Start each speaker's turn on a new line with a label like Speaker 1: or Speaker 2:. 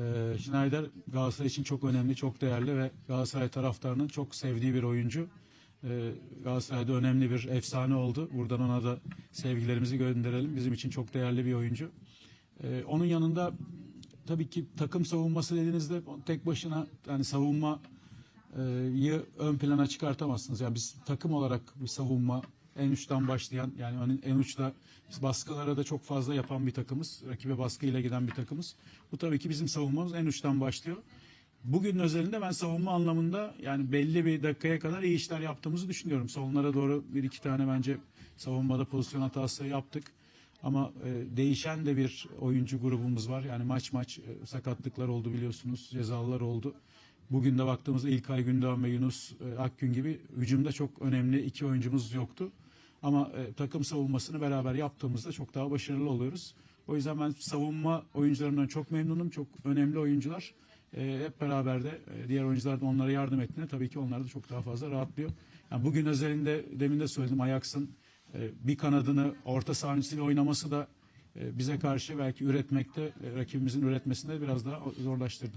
Speaker 1: Ee, Schneider Galatasaray için çok önemli, çok değerli ve Galatasaray taraftarının çok sevdiği bir oyuncu. Ee, Galatasaray'da önemli bir efsane oldu. Buradan ona da sevgilerimizi gönderelim. Bizim için çok değerli bir oyuncu. Ee, onun yanında tabii ki takım savunması dediğinizde tek başına yani savunma e, yı ön plana çıkartamazsınız. Yani biz takım olarak bir savunma en uçtan başlayan yani en- en uçta biz baskılara da çok fazla yapan bir takımız. Rakibe baskıyla giden bir takımız. Bu tabii ki bizim savunmamız en uçtan başlıyor. Bugün özelinde ben savunma anlamında yani belli bir dakikaya kadar iyi işler yaptığımızı düşünüyorum. Sonlara doğru bir iki tane bence savunmada pozisyon hatası yaptık. Ama e, değişen de bir oyuncu grubumuz var. Yani maç maç e, sakatlıklar oldu biliyorsunuz, cezalılar oldu. Bugün de baktığımızda İlkay Gündoğan ve Yunus e, Akgün gibi hücumda çok önemli iki oyuncumuz yoktu. Ama e, takım savunmasını beraber yaptığımızda çok daha başarılı oluyoruz. O yüzden ben savunma oyuncularından çok memnunum. Çok önemli oyuncular. E, hep beraber de e, diğer oyuncular da onlara yardım ettiğinde tabii ki onlar da çok daha fazla rahatlıyor. Yani bugün özelinde demin de söyledim Ajax'ın e, bir kanadını orta sahnesiyle oynaması da e, bize karşı belki üretmekte, e, rakibimizin üretmesinde biraz daha zorlaştırdı.